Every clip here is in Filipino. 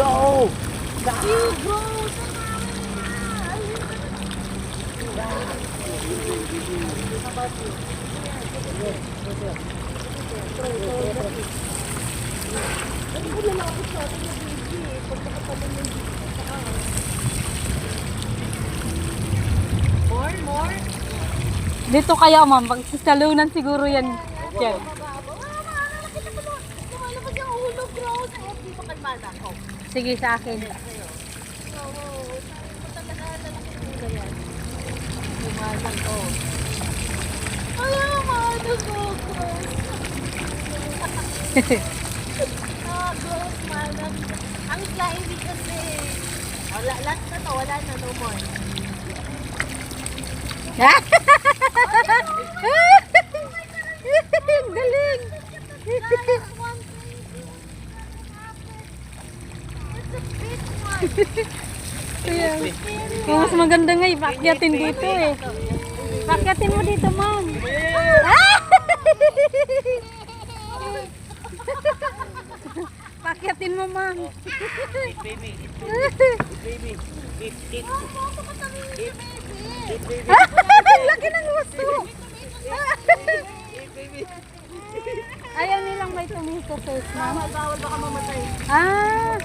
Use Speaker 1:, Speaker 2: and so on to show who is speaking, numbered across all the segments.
Speaker 1: Go!
Speaker 2: You go! More, more.
Speaker 3: Dito kaya ma'am, pagsasalunan siguro yan. Yan.
Speaker 2: Lumalabas yung ulo, bro. Sa Kalmada ko.
Speaker 3: Sige sa akin.
Speaker 2: Oo. Matanda na lalaki ng ulo yan. Lumalang ko. Ay, amado ko, gross. Ah, gross, man. Ang slimy kasi. Wala, last na to. Wala na, no more.
Speaker 3: Galing! Kaya, kaya mas maganda nga ipakyatin dito eh. Pakyatin mo dito, ma'am. Pakyatin mo, ma'am.
Speaker 1: Eat baby, eat baby, eat baby, eat, eat, eat baby,
Speaker 3: Laki ng gusto.
Speaker 1: eat baby.
Speaker 3: Ayaw nilang may tomato sauce, ma'am.
Speaker 2: Bawal, bawal baka mamatay.
Speaker 3: Ah,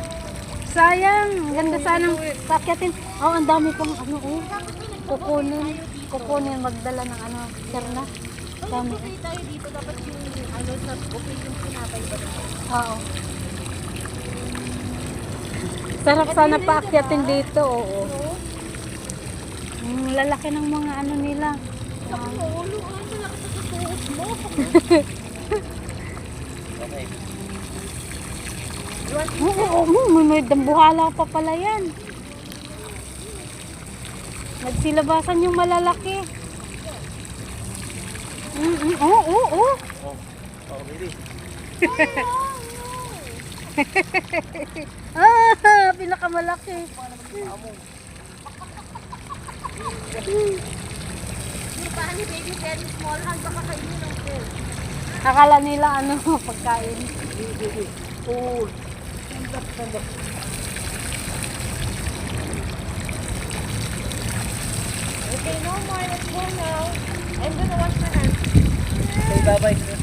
Speaker 3: sayang. Ganda sanang pakyatin. Oh, ang dami pang ano oh. Kukunin. Kukunin magdala ng ano, serna. Dami.
Speaker 2: Okay tayo dito. Dapat yung ano sa okay yung pinapay ba.
Speaker 3: Oo. Sarap sana paakyatin dito, oo. Mm, lalaki ng mga ano nila.
Speaker 2: Sa ulo, malakas sa suot mo.
Speaker 1: Okay.
Speaker 3: Oo, oo, oo, may dambuhala pa pala yan. Nagsilabasan yung malalaki. Mm, mm, Oo, oo, oo.
Speaker 1: Oh, oh.
Speaker 3: Ah, pinakamalaki.
Speaker 2: Yung pa ni baby very small hand baka kainin ng.
Speaker 3: Akala nila ano, pagkain.
Speaker 1: Baby,
Speaker 2: Okay, no more. Let's go now. I'm gonna wash my hands.
Speaker 1: Say bye-bye